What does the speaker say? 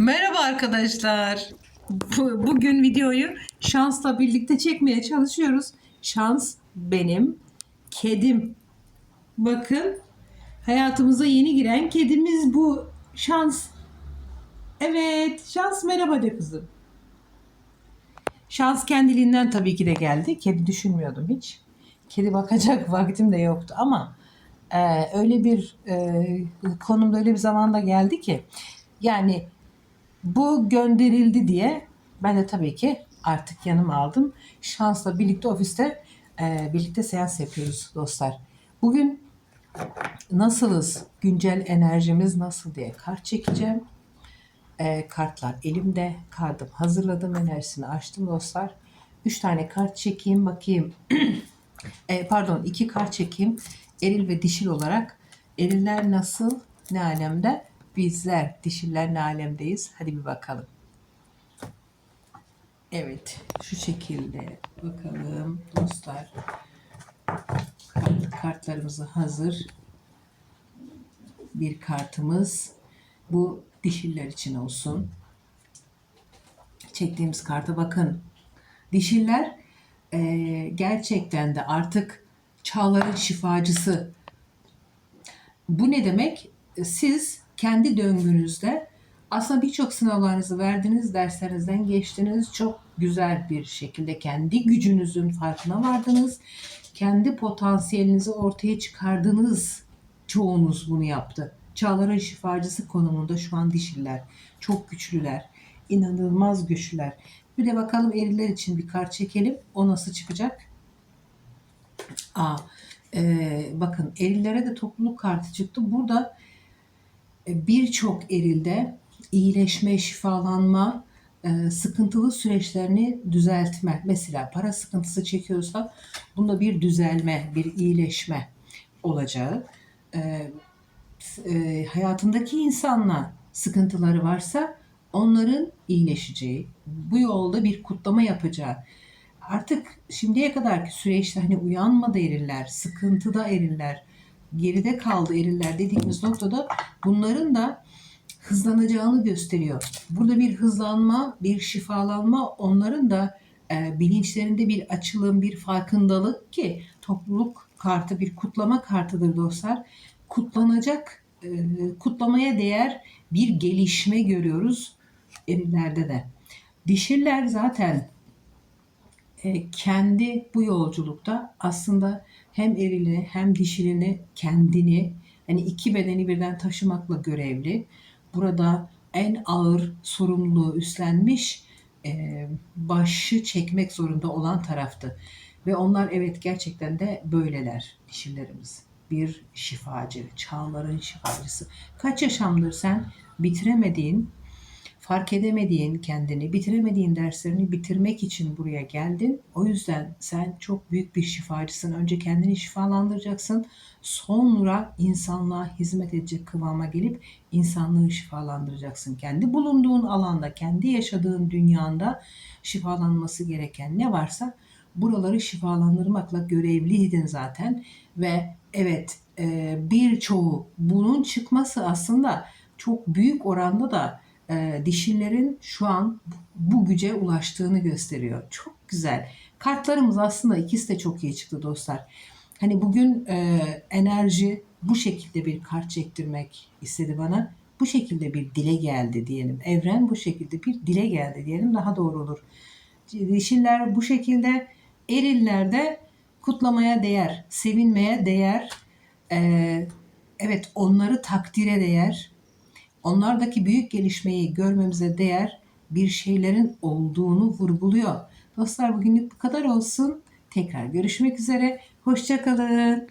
Merhaba arkadaşlar. Bu- Bugün videoyu Şans'la birlikte çekmeye çalışıyoruz. Şans benim kedim. Bakın hayatımıza yeni giren kedimiz bu. Şans. Evet, Şans merhaba de kızım. Şans kendiliğinden tabii ki de geldi. Kedi düşünmüyordum hiç. Kedi bakacak vaktim de yoktu ama e, öyle bir e, konumda öyle bir zamanda geldi ki yani bu gönderildi diye ben de tabii ki artık yanıma aldım. Şansla birlikte ofiste e, birlikte seans yapıyoruz dostlar. Bugün nasılız? Güncel enerjimiz nasıl diye kart çekeceğim. E, kartlar elimde. Kartım hazırladım. Enerjisini açtım dostlar. Üç tane kart çekeyim bakayım. E, pardon iki kart çekeyim. Eril ve dişil olarak. Eriller nasıl? Ne alemde? Bizler dişiller ne alemdeyiz? Hadi bir bakalım. Evet şu şekilde bakalım dostlar. Kart, kartlarımız hazır. Bir kartımız bu dişiller için olsun. Çektiğimiz karta bakın. Dişiller eee, gerçekten de artık çağların şifacısı. Bu ne demek? Siz kendi döngünüzde aslında birçok sınavlarınızı verdiniz, derslerinizden geçtiniz. Çok güzel bir şekilde kendi gücünüzün farkına vardınız. Kendi potansiyelinizi ortaya çıkardınız. Çoğunuz bunu yaptı. Çağların şifacısı konumunda şu an dişiller. Çok güçlüler. inanılmaz güçlüler. Bir de bakalım eriller için bir kart çekelim. O nasıl çıkacak? Aa, e, bakın erillere de topluluk kartı çıktı. Burada birçok erilde iyileşme, şifalanma, e, sıkıntılı süreçlerini düzeltme. Mesela para sıkıntısı çekiyorsa bunda bir düzelme, bir iyileşme olacağı. E, e, hayatındaki insanla sıkıntıları varsa onların iyileşeceği, bu yolda bir kutlama yapacağı. Artık şimdiye kadarki süreçte hani uyanmadı eriller, sıkıntıda eriller, geride kaldı eriller dediğimiz noktada bunların da hızlanacağını gösteriyor. Burada bir hızlanma, bir şifalanma onların da e, bilinçlerinde bir açılım, bir farkındalık ki topluluk kartı bir kutlama kartıdır dostlar. Kutlanacak, e, kutlamaya değer bir gelişme görüyoruz erillerde de. Dişiller zaten kendi bu yolculukta aslında hem erilini hem dişilini kendini hani iki bedeni birden taşımakla görevli. Burada en ağır sorumluluğu üstlenmiş e, başı çekmek zorunda olan taraftı. Ve onlar evet gerçekten de böyleler dişilerimiz. Bir şifacı, çağların şifacısı. Kaç yaşamdır sen bitiremediğin fark edemediğin kendini, bitiremediğin derslerini bitirmek için buraya geldin. O yüzden sen çok büyük bir şifacısın. Önce kendini şifalandıracaksın. Sonra insanlığa hizmet edecek kıvama gelip insanlığı şifalandıracaksın. Kendi bulunduğun alanda, kendi yaşadığın dünyanda şifalanması gereken ne varsa buraları şifalandırmakla görevliydin zaten. Ve evet e, birçoğu bunun çıkması aslında çok büyük oranda da e, dişillerin şu an bu güce ulaştığını gösteriyor. Çok güzel. Kartlarımız aslında ikisi de çok iyi çıktı dostlar. Hani bugün e, enerji bu şekilde bir kart çektirmek istedi bana. Bu şekilde bir dile geldi diyelim. Evren bu şekilde bir dile geldi diyelim daha doğru olur. Dişiller bu şekilde, eriller de kutlamaya değer, sevinmeye değer. E, evet onları takdire değer onlardaki büyük gelişmeyi görmemize değer bir şeylerin olduğunu vurguluyor. Dostlar bugünlük bu kadar olsun. Tekrar görüşmek üzere. Hoşçakalın.